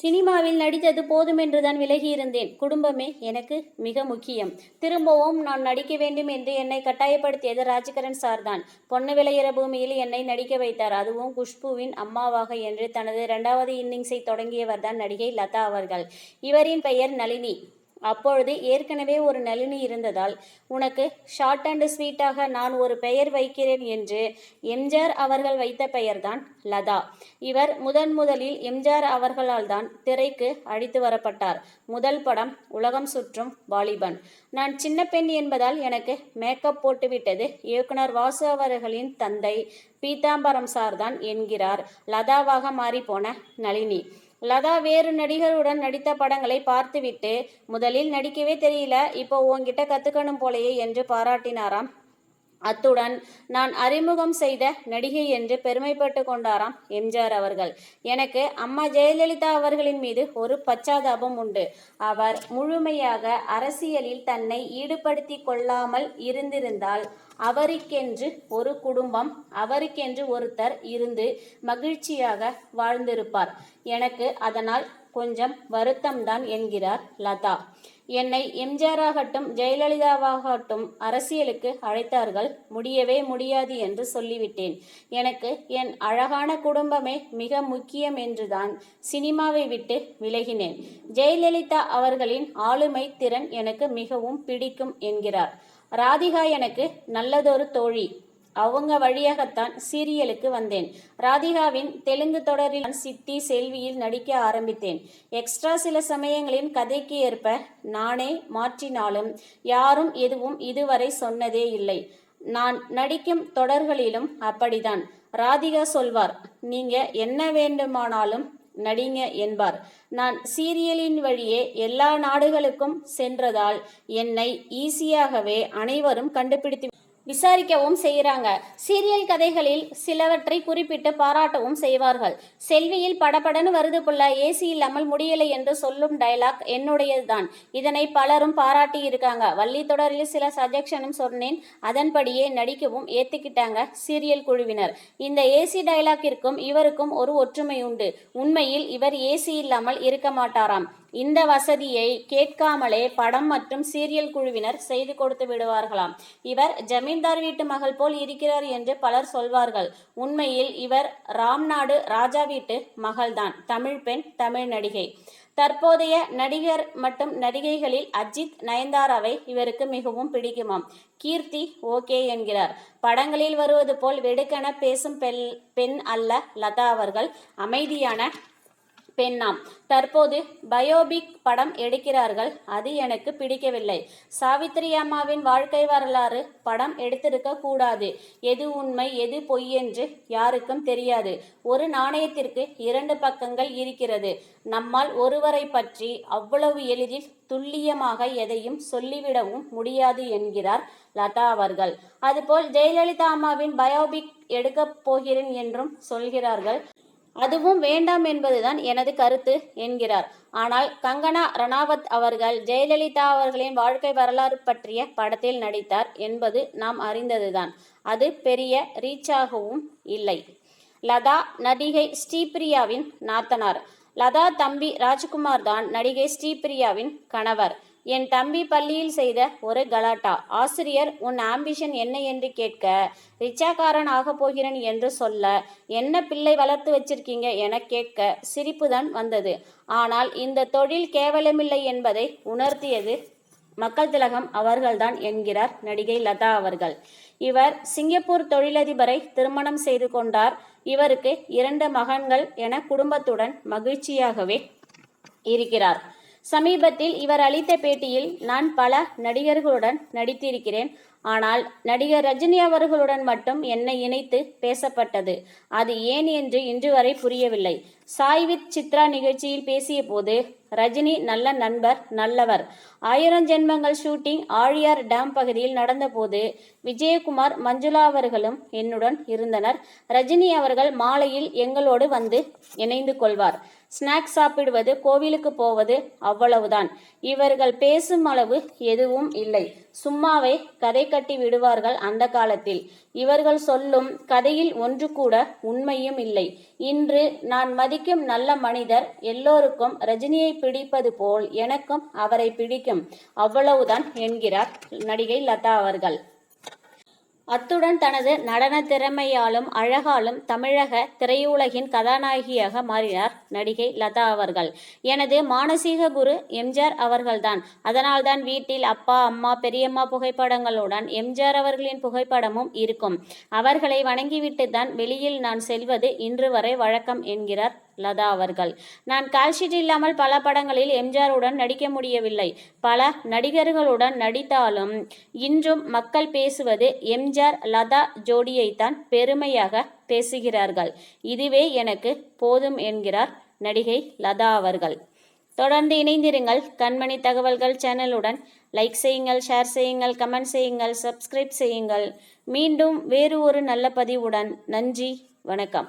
சினிமாவில் நடித்தது போதுமென்றுதான் விலகியிருந்தேன். குடும்பமே எனக்கு மிக முக்கியம். திரும்பவும் நான் நடிக்க வேண்டும் என்று என்னை கட்டாயப்படுத்தியது ராஜகரன் சார்தான். பொண்ணு விளையிற பூமியில் என்னை நடிக்க வைத்தார். அதுவும் குஷ்புவின் அம்மாவாக என்று தனது இரண்டாவது இன்னிங்ஸை தொடங்கியவர் தான் நடிகை லதா அவர்கள். இவரின் பெயர் நளினி. அப்பொழுது ஏற்கனவே ஒரு நளினி இருந்ததால் உனக்கு ஷார்ட் அண்ட் ஸ்வீட்டாக நான் ஒரு பெயர் வைக்கிறேன் என்று எம்ஜிஆர் அவர்கள் வைத்த பெயர்தான் லதா. இவர் முதன் முதலில் எம்ஜிஆர் அவர்களால் தான் திரைக்கு அழைத்து வரப்பட்டார். முதல் படம் உலகம் சுற்றும் வாலிபன் நான் சின்ன பெண் என்பதால் எனக்கு மேக்கப் போட்டுவிட்டது இயக்குனர் வாசு அவர்களின் தந்தை பீதாம்பரம் சார்தான் என்கிறார். லதாவாக மாறிப்போன நளினி. லதா வேறு நடிகருடன் நடித்த படங்களை பார்த்துவிட்டு முதலில் நடிக்கவே தெரியல இப்போ உன்கிட்ட கத்துக்கணும் போலையே என்று பாராட்டினாராம். அத்துடன் நான் அறிமுகம் செய்த நடிகை என்று பெருமைப்பட்டு கொண்டாராம் எம்ஜிஆர் அவர்கள். எனக்கு அம்மா ஜெயலலிதா அவர்களின் மீது ஒரு பச்சாதாபம் உண்டு. அவர் முழுமையாக அரசியலில் தன்னை ஈடுபடுத்தி கொள்ளாமல் இருந்திருந்தால் அவருக்கென்று ஒரு குடும்பம் அவருக்கென்று ஒருத்தர் இருந்து மகிழ்ச்சியாக வாழ்ந்திருப்பார். எனக்கு அதனால் கொஞ்சம் வருத்தம்தான் என்கிறார் லதா. என்னை எம்ஜிஆராகட்டும் ஜெயலலிதாவாகட்டும் அரசியலுக்கு அழைத்தார்கள். முடியவே முடியாது என்று சொல்லிவிட்டேன். எனக்கு என் அழகான குடும்பமே மிக முக்கியம் என்றுதான் சினிமாவை விட்டு விலகினேன். ஜெயலலிதா அவர்களின் ஆளுமை திறன் எனக்கு மிகவும் பிடிக்கும் என்கிறார். ராதிகா எனக்கு நல்லதொரு தோழி. அவங்க வழியாகத்தான் சீரியலுக்கு வந்தேன். ராதிகாவின் தெலுங்கு தொடரில் சித்தி செல்வியில் நடிக்க ஆரம்பித்தேன். எக்ஸ்ட்ரா சில சமயங்களின் கதைக்கு ஏற்ப நானே மாற்றினாலும் யாரும் எதுவும் இதுவரை சொன்னதே இல்லை. நான் நடிக்கும் தொடர்களிலும் அப்படிதான் ராதிகா சொல்வார் நீங்க என்ன வேண்டுமானாலும் நடிங்க என்பார். நான் சீரியலின் வழியே எல்லா நாடுகளுக்கும் சென்றதால் என்னை ஈஸியாகவே அனைவரும் கண்டுபிடித்து விசாரிக்கவும் செய்கிறாங்க. சீரியல் கதைகளில் சிலவற்றை குறிப்பிட்டு பாராட்டவும் செய்வார்கள். செல்வியில் படபடன்னு வருது புள்ள. ஏசி இல்லாமல் முடியலை என்று சொல்லும் டயலாக் என்னுடையதுதான். இதனை பலரும் பாராட்டி இருக்காங்க. வள்ளி தொடரில் சில சஜெக்ஷனும் சொன்னேன். அதன்படியே நடிக்கவும் ஏத்துக்கிட்டாங்க சீரியல் குழுவினர். இந்த ஏசி டயலாக்கிற்கும் இவருக்கும் ஒரு ஒற்றுமை உண்டு. உண்மையில் இவர் ஏசி இல்லாமல் இருக்க மாட்டாராம். இந்த வசதியை கேட்காமலே படம் மற்றும் சீரியல் குழுவினர் செய்து கொடுத்து விடுவார்களாம். இவர் ஜமீன்தார் வீட்டு மகள் போல் இருக்கிறார் என்று பலர் சொல்வார்கள். உண்மையில் இவர் ராம்நாடு ராஜா வீட்டு மகள்தான். தமிழ் பெண் தமிழ் நடிகை. தற்போதைய நடிகர் மற்றும் நடிகைகளில் அஜித் நயன்தாராவை இவருக்கு மிகவும் பிடிக்குமாம். கீர்த்தி ஓகே என்கிறார். படங்களில் வருவது போல் வெடுக்கென பேசும் பெண் பெண் அல்ல லதா அவர்கள் அமைதியான பெண்ணாம். தற்போது பயோபிக் படம் எடுக்கிறார்கள். அது எனக்கு பிடிக்கவில்லை. சாவித்திரி அம்மாவின் வாழ்க்கை வரலாறு படம் எடுத்திருக்க கூடாது. எது உண்மை எது பொய் என்று யாருக்கும் தெரியாது. ஒரு நாணயத்திற்கு இரண்டு பக்கங்கள் இருக்கிறது. நம்மால் ஒருவரை பற்றி அவ்வளவு எளிதில் துல்லியமாக எதையும் சொல்லிவிடவும் முடியாது என்கிறார் லதா அவர்கள். அதுபோல் ஜெயலலிதா அம்மாவின் பயோபிக் எடுக்கப் போகிறேன் என்றும் சொல்கிறார்கள். அதுவும் வேண்டாம் என்பதுதான் எனது கருத்து என்கிறார். ஆனால் கங்கனா ரணாவத் அவர்கள் ஜெயலலிதா அவர்களின் வாழ்க்கை வரலாறு பற்றிய படத்தில் நடித்தார் என்பது நாம் அறிந்ததுதான். அது பெரிய ரீச்சாகவும் இல்லை. லதா நடிகை ஸ்ரீபிரியாவின் நாத்தனார். லதா தம்பி ராஜ்குமார் தான் நடிகை ஸ்ரீபிரியாவின் கணவர். என் தம்பி பள்ளியில் செய்த ஒரு கலாட்டா. ஆசிரியர் உன் ஆம்பிஷன் என்ன என்று கேட்க ரிச்சாக்காரன் ஆகப் போகிறேன் என்று சொல்ல என்ன பிள்ளை வளர்த்து வச்சிருக்கீங்க என கேட்க சிரிப்புதான் வந்தது. ஆனால் இந்த தொழில் கேவலமில்லை என்பதை உணர்த்தியது மக்கள் திலகம் அவர்கள்தான் என்கிறார் நடிகை லதா அவர்கள். இவர் சிங்கப்பூர் தொழிலதிபரை திருமணம் செய்து கொண்டார். இவருக்கு இரண்டு மகன்கள் என குடும்பத்துடன் மகிழ்ச்சியாகவே இருக்கிறார். சமீபத்தில் இவர் அளித்த பேட்டியில் நான் பல நடிகர்களுடன் நடித்திருக்கிறேன். ஆனால் நடிகர் ரஜினி அவர்களுடன் மட்டும் என்னை இணைத்து பேசப்பட்டது. அது ஏன் என்று இன்று வரை புரியவில்லை. சாய் வித் சித்ரா நிகழ்ச்சியில் பேசிய போது ரஜினி நல்ல நண்பர் நல்லவர். ஆயிரம் ஜென்மங்கள் ஷூட்டிங் ஆழியார் டேம் பகுதியில் நடந்தபோது விஜயகுமார் மஞ்சுளா அவர்களும் என்னுடன் இருந்தனர். ரஜினி அவர்கள் மாலையில் எங்களோடு வந்து இணைந்து கொள்வார். ஸ்நாக்ஸ் சாப்பிடுவது கோவிலுக்கு போவது அவ்வளவுதான். இவர்கள் பேசும் அளவு எதுவும் இல்லை. சும்மாவே கதை கட்டி விடுவார்கள் அந்த காலத்தில். இவர்கள் சொல்லும் கதையில் ஒன்று கூட உண்மையும் இல்லை. இன்று நான் மதிக்கும் நல்ல மனிதர் எல்லோருக்கும் ரஜினியை பிடிப்பது போல் எனக்கும் அவரை பிடிக்கும். அவ்வளவுதான் என்கிறார் நடிகை லதா அவர்கள். அத்துடன் தனது நடன திறமையாலும் அழகாலும் தமிழக திரையுலகின் கதாநாயகியாக மாறினார் நடிகை லதா அவர்கள். எனது மானசீக குரு எம்ஜிஆர் அவர்கள்தான். அதனால்தான் வீட்டில் அப்பா அம்மா பெரியம்மா புகைப்படங்களுடன் எம்ஜிஆர் அவர்களின் புகைப்படமும் இருக்கும். அவர்களை வணங்கிவிட்டு தான் வெளியில் நான் செல்வது இன்று வரை வழக்கம் என்கிறார் லதா அவர்கள். நான் கால்ஷீட் இல்லாமல் பல படங்களில் எம்ஜிஆருடன் நடிக்க முடியவில்லை. பல நடிகர்களுடன் நடித்தாலும் இன்றும் மக்கள் பேசுவது எம்ஜிஆர் லதா ஜோடியைத்தான் பெருமையாக பேசுகிறார்கள். இதுவே எனக்கு போதும் என்கிறார் நடிகை லதா அவர்கள். தொடர்ந்து இணைந்திருங்கள். கண்மணி தகவல்கள் சேனலுடன் லைக் செய்யுங்கள் ஷேர் செய்யுங்கள் கமெண்ட் செய்யுங்கள் சப்ஸ்கிரைப் செய்யுங்கள். மீண்டும் வேறு ஒரு நல்ல பதிவுடன். நன்றி. வணக்கம்.